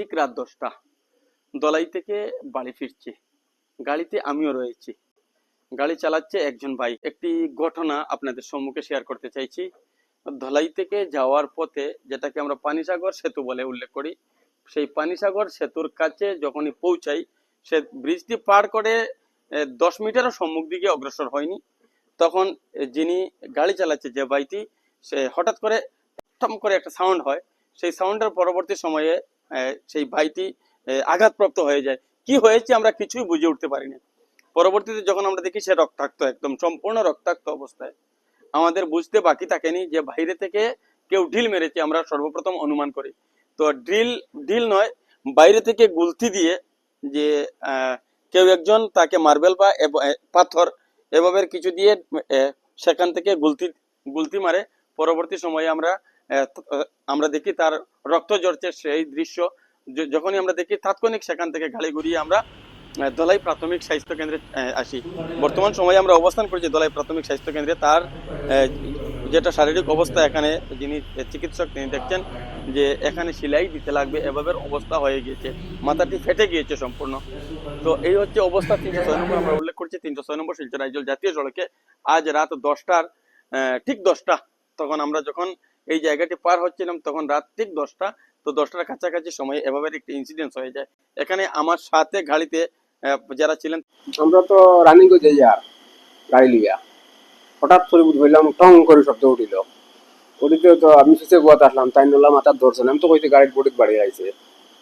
ঠিক রাত দশটা। দলাই থেকে বাড়ি ফিরছি। গাড়িতে আমিও রয়েছি। গাড়ি চালাচ্ছে একজন ভাই। একটি ঘটনা আপনাদের সম্মুখে শেয়ার করতে চাইছি। ধলাই থেকে যাওয়ার পথে যেটাকে আমরা পানিসাগর সেতু বলে উল্লেখ করি, সেই পানিসাগর সেতুর কাছে যখনই পৌঁছাই, সে ব্রিজটি পার করে দশ মিটারও সম্মুখ দিকে অগ্রসর হয়নি। তখন যিনি গাড়ি চালাচ্ছে যে ভাইটি, সে হঠাৎ করে টম করে একটা সাউন্ড হয়। সেই সাউন্ডের পরবর্তী সময়ে সেই ভাইটি আঘাতপ্রাপ্ত হয়ে যায়। কি হয়েছে আমরা কিছুই বুঝে উঠতে পারিনি। পরবর্তীতে যখন আমরা দেখি সে রক্তাক্ত, একদম সম্পূর্ণ রক্তাক্ত অবস্থায়, আমাদের বুঝতে বাকি থাকেনি যে বাইরে থেকে কেউ ঢিল মেরেছে, আমরা সর্বপ্রথম অনুমান করি। তো ড্রিল ড্রিল নয়, বাইরে থেকে গুলতি দিয়ে যে কেউ একজন তাকে মার্বেল বা পাথর এভাবে কিছু দিয়ে সেখান থেকে গুলতি গুলতি মারে। পরবর্তী সময়ে আমরা আমরা দেখি তার রক্ত ঝরছে সেই দৃশ্য। যখনই আমরা দেখি তাৎক্ষণিক সেখান থেকে গাড়ি ঘুরিয়ে আমরা দলাই প্রাথমিক স্বাস্থ্য কেন্দ্রে আসি। বর্তমান সময়ে আমরা অবস্থান করছি দলাই প্রাথমিক স্বাস্থ্য কেন্দ্রে। তার যেটা শারীরিক অবস্থা এখানে যিনি চিকিৎসক তিনি দেখছেন যে এখানে সেলাই দিতে লাগবে এভাবে অবস্থা হয়ে গিয়েছে। মাথাটি ফেটে গিয়েছে সম্পূর্ণ। তো এই হচ্ছে অবস্থা তিনশো ছয় নম্বর আমরা উল্লেখ করছি। তিনশো ছয় নম্বর শিলচর আইজল জাতীয় সড়কে আজ রাত দশটার ঠিক দশটা তখন আমরা যখন এই জায়গাটি পার হচ্ছিলাম তখন রাত ঠিক দশটা। তো দশটার কাছাকাছি সময়ে এভাবে একটি ইনসিডেন্ট হয়ে যায়। এখানে আমার সাথে গাড়িতে যারা ছিলেন আমরা তো রানিং করে যাই গাড়ি লিয়া হঠাৎ করে হইলাম টং করে শব্দ উঠিল। উঠিতে তো আমি সুসে গোয়াতে আসলাম তাই নিলাম মাথার ধরছে আমি তো কইতে গাড়ির বডিত বাড়ি আইছে।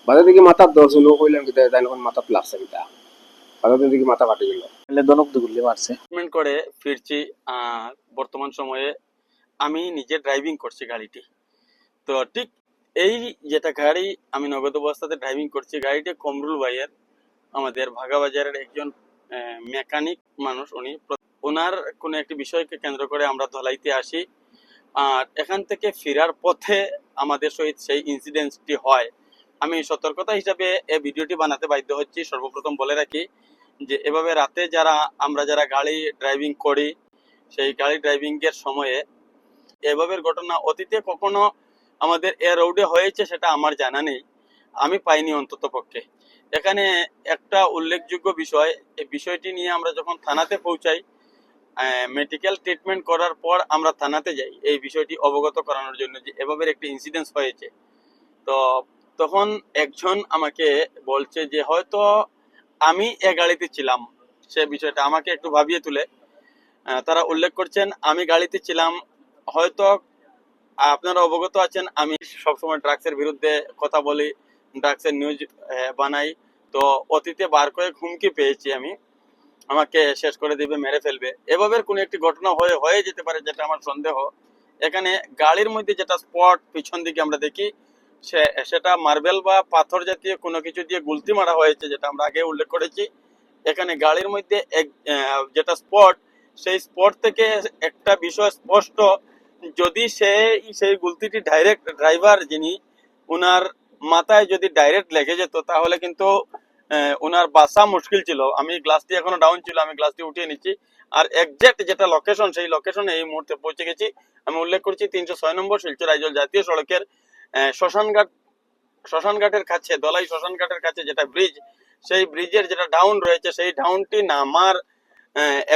বাজার দিকে মাথার ধরছিল কইলাম কি তাই এখন মাথা প্লাস কিটা বাজার দিকে মাথা কাটি গেল। এলে দনক দুগুলি মারছে। করে ফিরছি আর বর্তমান সময়ে আমি নিজে ড্রাইভিং করছি গাড়িটি। তো ঠিক এই যেটা গাড়ি আমি নগদ অবস্থাতে ড্রাইভিং করছি, গাড়িটি কমরুল ভাইয়ের, আমাদের ভাগাবাজারের একজন মেকানিক মানুষ উনি। ওনার কোনো একটি বিষয়কে কেন্দ্র করে আমরা ধলাইতে আসি। আর এখান থেকে ফেরার পথে আমাদের সহিত সেই ইনসিডেন্টটি হয়। আমি সতর্কতা হিসাবে এই ভিডিওটি বানাতে বাধ্য হচ্ছি। সর্বপ্রথম বলে রাখি যে, এভাবে রাতে যারা, আমরা যারা গাড়ি ড্রাইভিং করি, সেই গাড়ি ড্রাইভিংয়ের সময়ে এভাবে ঘটনা অতীতে কখনো আমাদের এ রোডে হয়েছে সেটা আমার জানা নেই। আমি পাইনি অন্তত পক্ষে। এখানে একটা উল্লেখযোগ্য বিষয়, এই বিষয়টি নিয়ে আমরা যখন থানাতে পৌঁছাই মেডিকেল ট্রিটমেন্ট করার পর আমরা থানাতে যাই। এই বিষয়টি অবগত করানোর জন্য যে এভাবে একটি ইনসিডেন্স হয়েছে। তো তখন একজন আমাকে বলছে যে, হয়তো আমি এ গাড়িতে ছিলাম। সে বিষয়টা আমাকে একটু ভাবিয়ে তুলে। তারা উল্লেখ করছেন, আমি গাড়িতে ছিলাম হয়তো আপনারা অবগত আছেন, আমি সবসময় ড্রাগসের বিরুদ্ধে কথা বলি, ড্রাগসের নিউজ বানাই। তো অতীতে বার করে হুমকি পেয়েছি আমি। আমাকে শেষ করে দিবে, মেরে ফেলবে। এভাবে কোনো একটি ঘটনা হয়ে হয়ে যেতে পারে যেটা আমার সন্দেহ। এখানে গাড়ির মধ্যে যেটা স্পট, পিছন দিকে আমরা দেখি, সে, সেটা মার্বেল বা পাথর জাতীয় কোনো কিছু দিয়ে গুলতি মারা হয়েছে, যেটা আমরা আগে উল্লেখ করেছি। এখানে গাড়ির মধ্যে এক যেটা স্পট, সেই স্পট থেকে একটা বিষয় স্পষ্ট যদি সে, সেই গুলতিটি ডাইরেক্ট ড্রাইভার যিনি, উনার মাথায় যদি ডাইরেক্ট লেগে যেত, তাহলে কিন্তু উনার বাসা মুশকিল ছিল। আমি গ্লাসটি এখনও ডাউন ছিল, আমি গ্লাসটি উঠিয়ে নিচ্ছি। আর একজ্যাক্ট যেটা লোকেশন সেই লোকেশনে এই মুহূর্তে পৌঁছে গেছি। আমি উল্লেখ করছি তিনশো ছয় নম্বর শিলচর আইজল জাতীয় সড়কের শ্মশানঘাট, শ্মশানঘাটের কাছে, দলাই শ্মশানঘাটের কাছে যেটা ব্রিজ সেই ব্রিজের যেটা ডাউন রয়েছে, সেই ডাউনটি নামার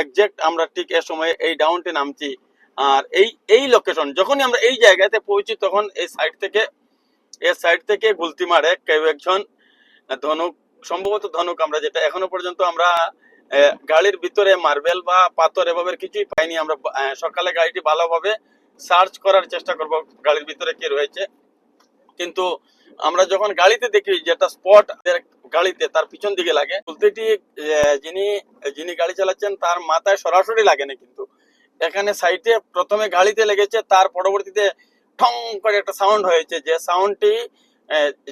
একজ্যাক্ট আমরা ঠিক এ সময় এই ডাউনটি নামছি। আর এই এই লোকেশন যখনই আমরা এই জায়গাতে পৌঁছি, তখন এই সাইড থেকে, এই সাইড থেকে গুলতি মারে কেউ একজন ধনুক, সম্ভবত ধনুক আমরা যেটা এখনও পর্যন্ত আমরা গাড়ির ভিতরে মার্বেল বা পাথর এভাবে কিছুই পাইনি। আমরা সকালে গাড়িটি ভালোভাবে সার্চ করার চেষ্টা করব গাড়ির ভিতরে কি রয়েছে। কিন্তু আমরা যখন গাড়িতে দেখি যেটা স্পট গাড়িতে তার পিছন দিকে লাগে প্রতিটি যিনি যিনি গাড়ি চালাচ্ছেন তার মাথায় সরাসরি লাগে না কিন্তু। এখানে সাইটে প্রথমে গাড়িতে লেগেছে, তার পরবর্তীতে ঠং করে একটা সাউন্ড হয়েছে। যে সাউন্ডটি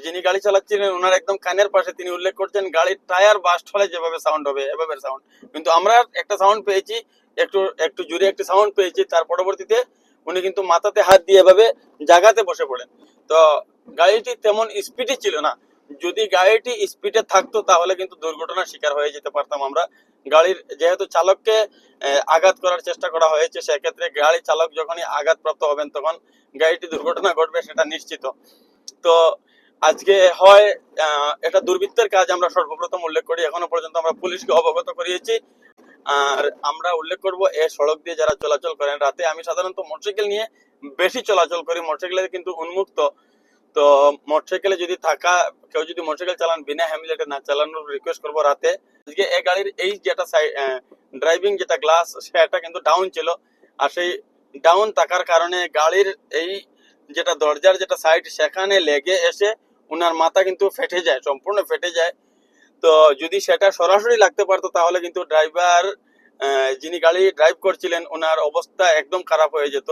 যিনি গাড়ি চালাচ্ছিলেন, ওনার একদম কানের পাশে তিনি উল্লেখ করছেন, গাড়ির টায়ার বাস্ট হলে যেভাবে সাউন্ড হবে, এভাবে সাউন্ড কিন্তু আমরা একটা সাউন্ড পেয়েছি, একটু একটু জুড়ে একটি সাউন্ড পেয়েছি, তার পরবর্তীতে উনি কিন্তু মাথাতে হাত দিয়ে এভাবে জাগাতে বসে পড়েন। তো গাড়িটি তেমন স্পিডই ছিল না। যদি গাড়িটি স্পিডে থাকতো, তাহলে কিন্তু দুর্ঘটনার শিকার হয়ে যেতে পারতাম আমরা। গাড়ির যেহেতু চালককে আঘাত করার চেষ্টা করা হয়েছে, সেক্ষেত্রে গাড়ি চালক যখনই আঘাতপ্রাপ্ত হবেন, তখন গাড়িটি দুর্ঘটনা ঘটবে, সেটা নিশ্চিত। তো আজকে হয় এটা দুর্বৃত্তের কাজ আমরা সর্বপ্রথম উল্লেখ করি। এখনও পর্যন্ত আমরা পুলিশকে অবগত করিয়েছি। আর আমরা উল্লেখ করব, এ সড়ক দিয়ে যারা চলাচল করেন, রাতে আমি সাধারণত মোটরসাইকেল নিয়ে বেশি চলাচল করি। মোটরসাইকেলে কিন্তু উন্মুক্ত তো মোটরসাইকেলে যদি থাকা, কেউ যদি মোটরসাইকেল চালান, বিনা হ্যামলেটে না চালানোর রিকোয়েস্ট করব রাতে, আজকে এই গাড়ির এই যেটা ড্রাইভিং যেটা গ্লাস সেটা কিন্তু ডাউন ছিল। আর সেই ডাউন থাকার কারণে গাড়ির এই যেটা দরজার যেটা সাইড সেখানে লেগে এসে উনার মাথা কিন্তু ফেটে যায়, সম্পূর্ণ ফেটে যায়। তো যদি সেটা সরাসরি লাগতে পারতো, তাহলে কিন্তু ড্রাইভার যিনি গাড়ি ড্রাইভ করছিলেন ওনার অবস্থা একদম খারাপ হয়ে যেত।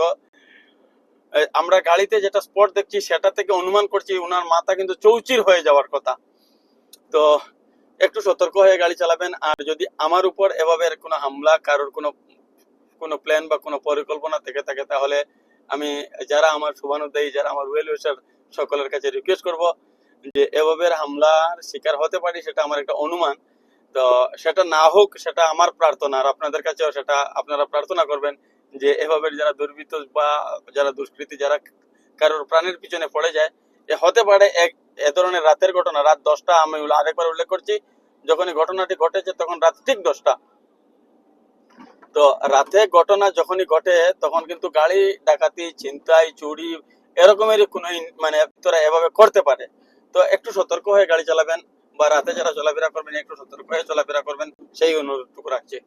আমরা গাড়িতে যেটা স্পট দেখছি, সেটা থেকে অনুমান করছি ওনার মাথা কিন্তু চৌচির হয়ে যাওয়ার কথা। তো একটু সতর্ক হয়ে গাড়ি চালাবেন, আর যদি আমার উপর এভাবে কোনো হামলা, কারোর কোনো কোনো প্ল্যান বা কোনো পরিকল্পনা থেকে থাকে, তাহলে আমি যারা আমার শুভানুদ্দায়ী যারা আমার ওয়েল উইশার সকলের কাছে রিকোয়েস্ট করব যে এভাবে হামলার শিকার হতে পারি, সেটা আমার একটা অনুমান। তো সেটা না হোক, সেটা আমার প্রার্থনা, আর আপনাদের কাছেও সেটা আপনারা প্রার্থনা করবেন। যে এভাবে যারা দুর্বৃত্ত বা যারা দুষ্কৃতী, যারা কারোর প্রাণের পিছনে পড়ে যায়, এ হতে পারে এক, এ ধরনের রাতের ঘটনা। রাত দশটা, আমি আরেকবার উল্লেখ করছি যখন এই ঘটনাটি ঘটেছে তখন রাত ঠিক দশটা। তো রাতে ঘটনা যখনই ঘটে, তখন কিন্তু গাড়ি, ডাকাতি, ছিনতাই, চুরি এরকমেরই কোনো মানে তোরা এভাবে করতে পারে। তো একটু সতর্ক হয়ে গাড়ি চালাবেন বা রাতে যারা চলাফেরা করবেন, একটু সতর্ক হয়ে চলাফেরা করবেন, সেই অনুরোধটুকু রাখছি।